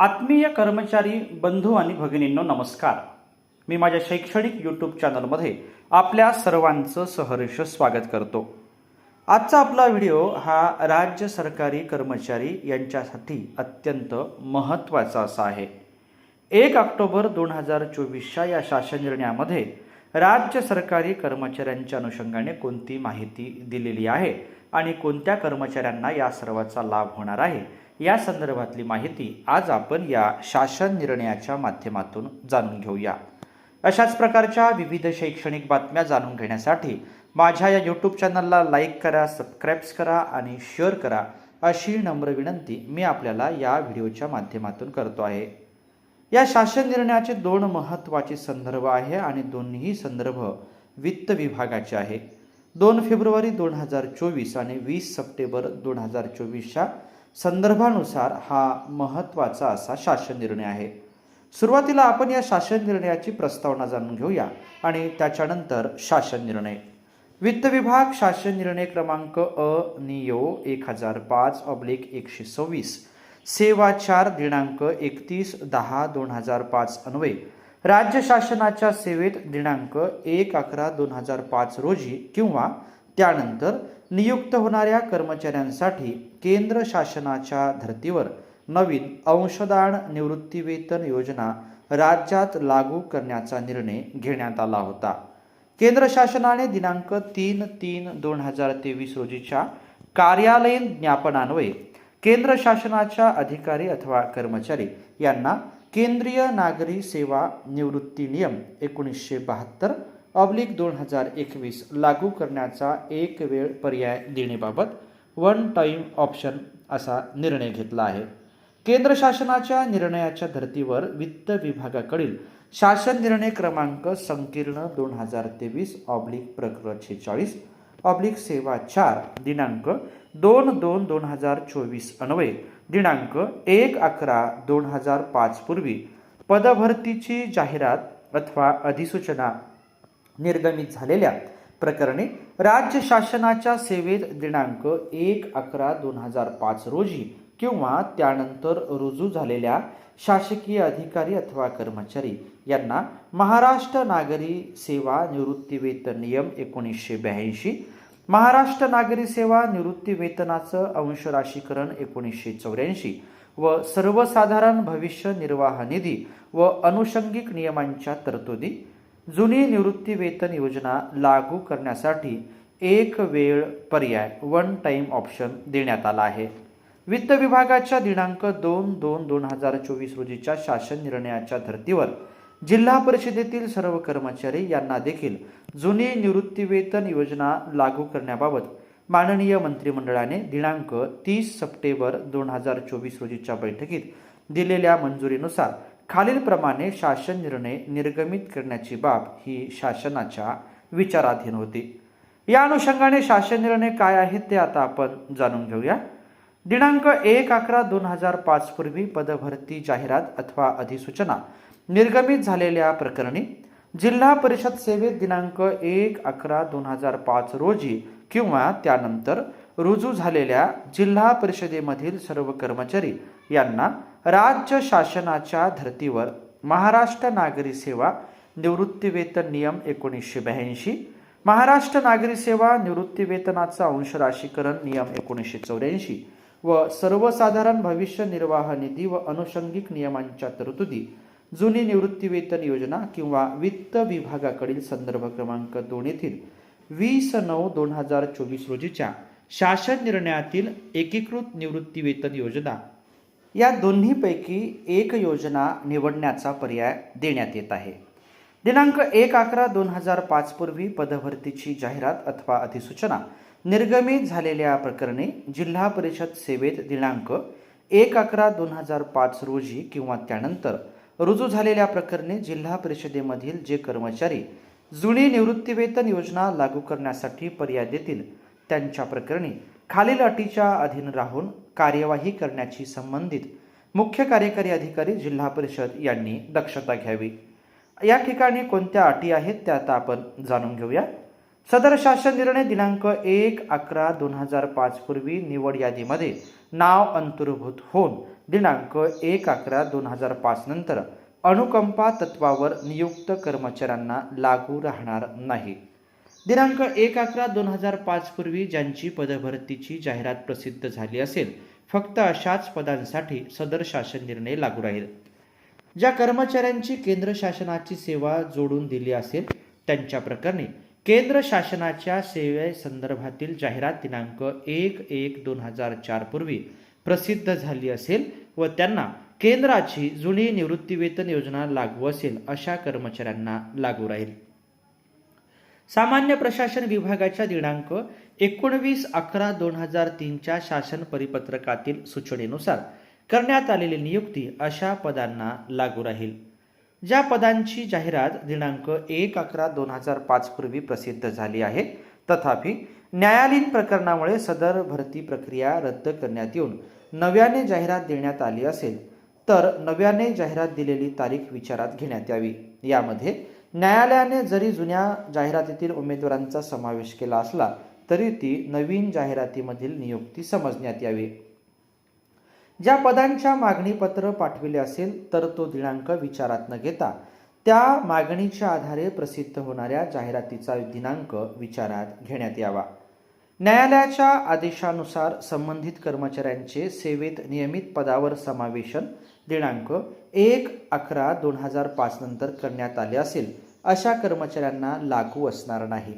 आत्मीय कर्मचारी बंधू आणि भगिनींनो नमस्कार. मी माझ्या शैक्षणिक यूट्यूब चॅनलमध्ये आपल्या सर्वांचं सहर्ष स्वागत करतो. आजचा आपला व्हिडिओ हा राज्य सरकारी कर्मचारी यांच्यासाठी अत्यंत महत्त्वाचा असा आहे. एक ऑक्टोबर दोन हजार चोवीसच्या या शासन निर्णयामध्ये राज्य सरकारी कर्मचाऱ्यांच्या अनुषंगाने कोणती माहिती दिलेली आहे आणि कोणत्या कर्मचाऱ्यांना या सर्वाचा लाभ होणार आहे या संदर्भातली माहिती आज आपण या शासन निर्णयाच्या माध्यमातून जाणून घेऊया. अशाच प्रकारच्या विविध शैक्षणिक बातम्या जाणून घेण्यासाठी माझ्या या यूट्यूब चॅनलला लाईक करा सबस्क्राईब्स करा आणि शेअर करा अशी नम्र विनंती मी आपल्याला या व्हिडिओच्या माध्यमातून करतो आहे. या शासन निर्णयाचे दोन महत्त्वाचे संदर्भ आहे आणि दोन्ही संदर्भ वित्त विभागाचे आहे. दोन फेब्रुवारी दोन हजार चोवीस आणि वीस सप्टेंबर दोन हजार चोवीसच्या संदर्भानुसार हा महत्त्वाचा असा शासन निर्णय आहे. सुरुवातीला आपण या शासन निर्णयाची प्रस्तावना जाणून घेऊया आणि त्याच्यानंतर शासन निर्णय. वित्त विभाग शासन निर्णय क्रमांक अ नियो एक हजार पाच ऑब्लिक एकशे सव्वीस सेवा चार दिनांक एकतीस दहा दोन हजार पाच अन्वये. राज्य शासनाच्या सेवेत दिनांक एक अकरा दोन हजार पाच रोजी किंवा त्यानंतर नियुक्त होणाऱ्या कर्मचाऱ्यांसाठी केंद्र शासनाच्या धर्तीवर नवीन अंशदान निवृत्तीवेतन योजना राज्यात लागू करण्याचा निर्णय घेण्यात आला होता. केंद्र शासनाने दिनांक तीन तीन दोन हजार तेवीस रोजीच्या कार्यालयीन ज्ञापनान्वये केंद्र शासनाच्या अधिकारी अथवा कर्मचारी यांना केंद्रीय नागरी सेवा निवृत्ती नियम एकोणीसशे बहात्तर ऑब्लिक दोन हजार एकवीस लागू करण्याचा एक वेळ पर्याय देण्याबाबत वन टाईम ऑप्शन असा निर्णय घेतला आहे. केंद्र शासनाच्या निर्णयाच्या धर्तीवर वित्त विभागाकडील शासन निर्णय क्रमांक संकीर्ण दोन हजार तेवीस ऑब्लिक प्रकरण छेचाळीस ऑब्लिक सेवा चार दिनांक दोन दोन दोन हजार चोवीस अन्वये दिनांक एक अकरा दोन हजार पाच पूर्वी पदभरतीची जाहिरात अथवा अधिसूचना निर्गमित झालेल्या प्रकरणी राज्य शासनाच्या सेवेत दिनांक एक अकरा दोन हजार पाच रोजी किंवा त्यानंतर रुजू झालेल्या शासकीय अधिकारी अथवा कर्मचारी यांना महाराष्ट्र नागरी सेवा निवृत्तीवेतन नियम एकोणीसशे ब्याऐंशी महाराष्ट्र नागरी सेवा निवृत्ती वेतनाचं अंशराशीकरण एकोणीसशे चौऱ्याऐंशी व सर्वसाधारण भविष्य निर्वाह निधी व अनुषंगिक नियमांच्या तरतुदी जुनी निवृत्ती वेतन योजना लागू करण्यासाठी एक वेळ पर्याय वन टाईम ऑप्शन देण्यात आला आहे. वित्त विभागाच्या दिनांक दोन दोन दोन हजार चोवीस रोजीच्या शासन निर्णयाच्या धर्तीवर जिल्हा परिषदेतील सर्व कर्मचारी यांना देखील जुनी निवृत्तीवेतन योजना लागू करण्याबाबत माननीय मंत्रिमंडळाने दिनांक तीस सप्टेंबर दोन हजार चोवीस रोजीच्या बैठकीत दिलेल्या मंजुरीनुसार खालीलप्रमाणे शासन निर्णय निर्गमित करण्याची बाब ही शासनाच्या विचाराधीन होती. या अनुषंगाने शासन निर्णय काय आहेत ते आता आपण जाणून घेऊया. दिनांक एक अकरा दोन हजार पाच पूर्वी पदभरती जाहिरात अथवा अधिसूचना निर्गमित झालेल्या प्रकरणी जिल्हा परिषद सेवेत दिनांक एक अकरा दोन हजार पाच रोजी किंवा त्यानंतर रुजू झालेल्या जिल्हा परिषदेमधील सर्व कर्मचारी यांना राज्य शासनाच्या धर्तीवर महाराष्ट्र नागरी सेवा निवृत्तीवेतन नियम एकोणीसशे ब्याऐंशी महाराष्ट्र नागरी सेवा निवृत्तीवेतनाचा अंशराशीकरण नियम एकोणीसशे चौऱ्याऐंशी व सर्वसाधारण भविष्य निर्वाह निधी व अनुषंगिक नियमांच्या तरतुदी जुनी निवृत्तीवेतन योजना किंवा वित्त विभागाकडील संदर्भ क्रमांक दोन येथील वीस नऊ दोन हजार चोवीस रोजीच्या शासन निर्णयातील एकीकृत निवृत्तीवेतन योजना या दोन्हीपैकी एक योजना निवडण्याचा पर्याय देण्यात येत आहे. दिनांक एक अकरा दोन हजार पाचपूर्वी पदभरतीची जाहिरात अथवा अधिसूचना निर्गमित झालेल्या प्रकरणी जिल्हा परिषद सेवेत दिनांक एक अकरा दोन हजार पाच रोजी किंवा त्यानंतर रुजू झालेल्या प्रकरणी जिल्हा परिषदेमधील जे कर्मचारी जुनी निवृत्तीवेतन योजना लागू करण्यासाठी पर्याय देतील त्यांच्या प्रकरणी खालील अटीच्या अधीन राहून कार्यवाही करण्याची संबंधित मुख्य कार्यकारी अधिकारी जिल्हा परिषद यांनी दक्षता घ्यावी. या ठिकाणी कोणत्या अटी आहेत त्या आता आपण जाणून घेऊया. सदर शासन निर्णय दिनांक एक अकरा दोन हजार पाच पूर्वी निवड यादीमध्ये नाव अंतर्भूत होऊन दिनांक एक अकरा दोन हजार पाच नंतर अनुकंपा तत्वावर नियुक्त कर्मचाऱ्यांना लागू राहणार नाही. दिनांक एक अकरा दोन हजार पाच पूर्वी ज्यांची पदभरतीची जाहिरात प्रसिद्ध झाली असेल फक्त अशाच पदांसाठी सदर शासन निर्णय लागू राहील. ज्या कर्मचाऱ्यांची केंद्र शासनाची सेवा जोडून दिली असेल त्यांच्या प्रकरणी केंद्र शासनाच्या सेवेसंदर्भातील जाहिरात दिनांक एक एक दोन हजार चार पूर्वी प्रसिद्ध झाली असेल व त्यांना केंद्राची जुनी निवृत्तीवेतन योजना लागू असेल अशा कर्मचाऱ्यांना लागू राहील. सामान्य प्रशासन विभागाच्या दिनांक एकोणवीस अकरा दोन हजार तीनच्या शासन परिपत्रकातील सूचनेनुसार करण्यात आलेली नियुक्ती अशा पदांना लागू राहील. ज्या पदांची जाहिरात दिनांक एक अकरा दोन हजार पाच पूर्वी प्रसिद्ध झाली आहे तथापि न्यायालयीन प्रकरणामुळे सदर भरती प्रक्रिया रद्द करण्यात येऊन नव्याने जाहिरात देण्यात आली असेल तर नव्याने जाहिरात दिलेली तारीख विचारात घेण्यात यावी. यामध्ये न्यायालयाने जरी जुन्या जाहिरातीतील उमेदवारांचा समावेश केला असला तरी ती नवीन जाहिरातीमधील नियुक्ती समजण्यात यावी. ज्या पदांच्या मागणीपत्र पाठविले असेल तर तो दिनांक विचारात न घेता त्या मागणीच्या आधारे प्रसिद्ध होणाऱ्या जाहिरातीचा दिनांक विचारात घेण्यात यावा. न्यायालयाच्या आदेशानुसार संबंधित कर्मचाऱ्यांचे सेवेत नियमित पदावर समावेशन दिनांक एक अकरा दोन हजार पाच नंतर करण्यात आले असेल अशा कर्मचाऱ्यांना लागू असणार नाही.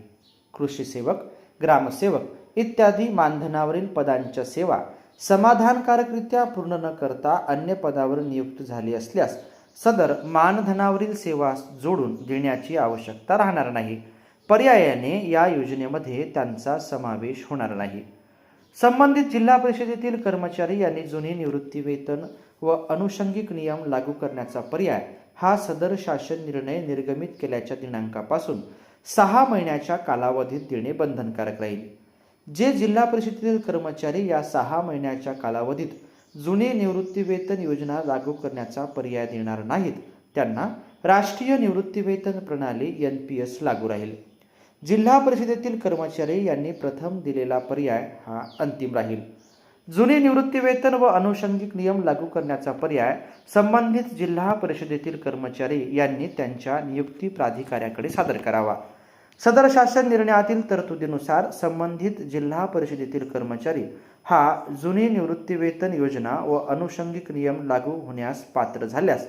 कृषी सेवक ग्रामसेवक इत्यादी मानधनावरील पदांच्या सेवा समाधानकारकरित्या पूर्ण न करता अन्य पदावर नियुक्त झाली असल्यास सदर मानधनावरील सेवा जोडून देण्याची आवश्यकता राहणार नाही. पर्यायाने या योजनेमध्ये त्यांचा समावेश होणार नाही. संबंधित जिल्हा परिषदेतील कर्मचारी यांनी जुनी निवृत्ती वेतन व अनुषंगिक नियम लागू करण्याचा पर्याय हा सदर शासन निर्णय निर्गमित केल्याच्या दिनांकापासून सहा महिन्याच्या कालावधीत देणे बंधनकारक राहील. जे जिल्हा परिषदेतील कर्मचारी या सहा महिन्याच्या कालावधीत जुने निवृत्तीवेतन योजना लागू करण्याचा पर्याय देणार नाहीत त्यांना राष्ट्रीय निवृत्तीवेतन प्रणाली एन पी एस लागू राहील. जिल्हा परिषदेतील कर्मचारी यांनी प्रथम दिलेला पर्याय हा अंतिम राहील. जुने निवृत्तीवेतन व अनुषंगिक नियम लागू करण्याचा पर्याय संबंधित जिल्हा परिषदेतील कर्मचारी यांनी त्यांच्या नियुक्ती प्राधिकाऱ्याकडे सादर करावा. सदर शासन निर्णयातील तरतुदीनुसार संबंधित जिल्हा परिषदेतील कर्मचारी हा जुनी निवृत्तीवेतन योजना व अनुषंगिक नियम लागू होण्यास पात्र झाल्यास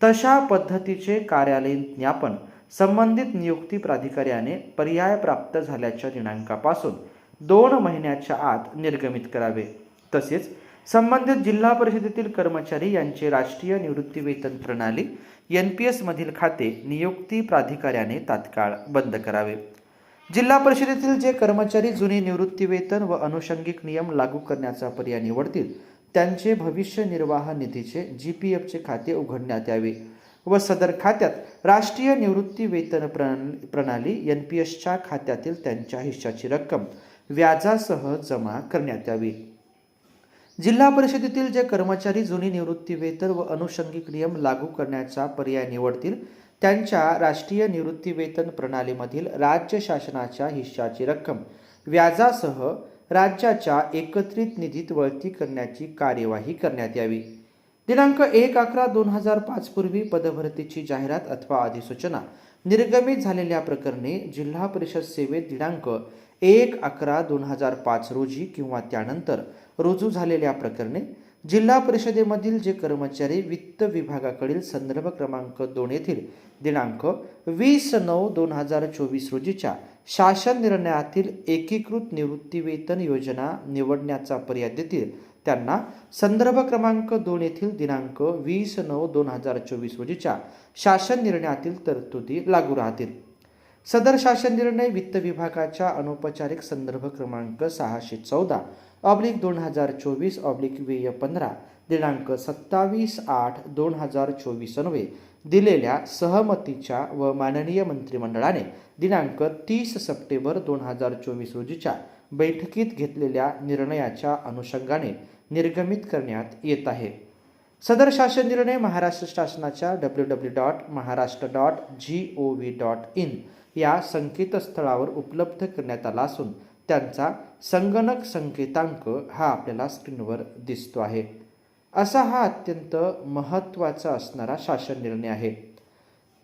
तशा पद्धतीचे कार्यालयीन ज्ञापन संबंधित नियुक्ती प्राधिकाऱ्याने पर्याय प्राप्त झाल्याच्या दिनांकापासून दोन महिन्याच्या आत निर्गमित करावे. तसेच संबंधित जिल्हा परिषदेतील कर्मचारी यांचे राष्ट्रीय निवृत्ती वेतन प्रणाली एन पी एसमधील खाते नियुक्ती प्राधिकाऱ्याने तात्काळ बंद करावे. जिल्हा परिषदेतील जे कर्मचारी जुनी निवृत्ती वेतन व अनुषंगिक नियम लागू करण्याचा पर्याय निवडतील त्यांचे भविष्य निर्वाह निधीचे जी पी एफचे खाते उघडण्यात यावे व सदर खात्यात राष्ट्रीय निवृत्ती वेतन प्रणाली प्रणाली एन पी एसच्या खात्यातील त्यांच्या हिश्शाची रक्कम व्याजासह जमा करण्यात यावी. जिल्हा परिषदेतील जे कर्मचारी जुनी निवृत्ती वेतन व अनुषंगिक नियम लागू करण्याचा पर्याय निवडतील त्यांच्या राष्ट्रीय निवृत्ती वेतन प्रणालीमधील राज्य शासनाच्या हिश्शाची रक्कम व्याजासह राज्याच्या एकत्रित निधीत वळती करण्याची कार्यवाही करण्यात यावी. दिनांक एक अकरा दोन हजार पाच पूर्वी पदभरतीची जाहिरात अथवा अधिसूचना निर्गमित झालेल्या प्रकरणी जिल्हा परिषद सेवेत दिनांक एक अकरा दोन हजार पाच रोजी किंवा त्यानंतर रुजू झालेल्या प्रकरणे जिल्हा परिषदेमधील जे कर्मचारी वित्त विभागाकडील संदर्भ क्रमांक दोन येथील दिनांक वीस नऊ दोन हजार चोवीस रोजीच्या शासन निर्णयातील एकीकृत निवृत्तीवेतन योजना निवडण्याचा पर्याय देतील. त्यांना संदर्भ क्रमांक दोन येथील दिनांक वीस नऊ दोन हजार चोवीस रोजीच्या शासन निर्णयातील तरतुदी लागू राहतील. सदर शासन निर्णय वित्त विभागाच्या अनौपचारिक संदर्भ क्रमांक सहाशे चौदा ऑब्लिक दोन हजार चोवीस ऑब्लिक वेय पंधरा दिनांक सत्तावीस आठ दोन हजार चोवीस अन्वे दिलेल्या सहमतीच्या व माननीय मंत्रिमंडळाने दिनांक तीस सप्टेंबर दोन हजार चोवीस रोजीच्या बैठकीत घेतलेल्या निर्णयाच्या अनुषंगाने निर्गमित करण्यात येत आहे. सदर शासन निर्णय महाराष्ट्र शासनाच्या W W dot Maharashtra dot G O V dot in या संकेतस्थळावर उपलब्ध करण्यात आला असून त्यांचा संगणक संकेतांक हा आपल्याला स्क्रीनवर दिसतो आहे. असा हा अत्यंत महत्त्वाचा असणारा शासन निर्णय आहे.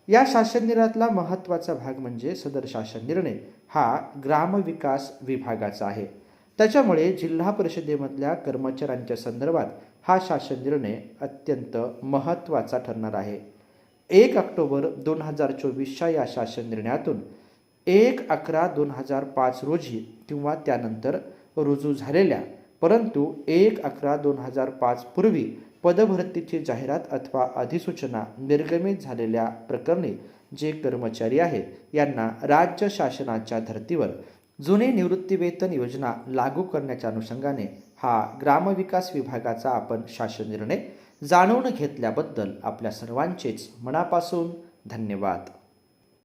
या शासन निर्णयातला महत्त्वाचा भाग म्हणजे सदर शासन निर्णय हा ग्रामविकास विभागाचा आहे. त्याच्यामुळे जिल्हा परिषदेमधल्या कर्मचाऱ्यांच्या संदर्भात हा शासन निर्णय अत्यंत महत्त्वाचा ठरणार आहे. एक ऑक्टोबर दोन हजार चोवीसच्या या शासन निर्णयातून एक अकरा दोन हजार पाच रोजी किंवा त्यानंतर रुजू झालेल्या परंतु एक अकरा दोन हजार पाच पूर्वी पदभरतीची जाहिरात अथवा अधिसूचना निर्गमित झालेल्या प्रकरणी जे कर्मचारी आहेत यांना राज्य शासनाच्या धर्तीवर जुने निवृत्तीवेतन योजना लागू करण्याच्या अनुषंगाने हा ग्रामविकास विभागाचा आपण शासन निर्णय जाणून घेतल्याबद्दल आपल्या सर्वांचेच मनापासून धन्यवाद.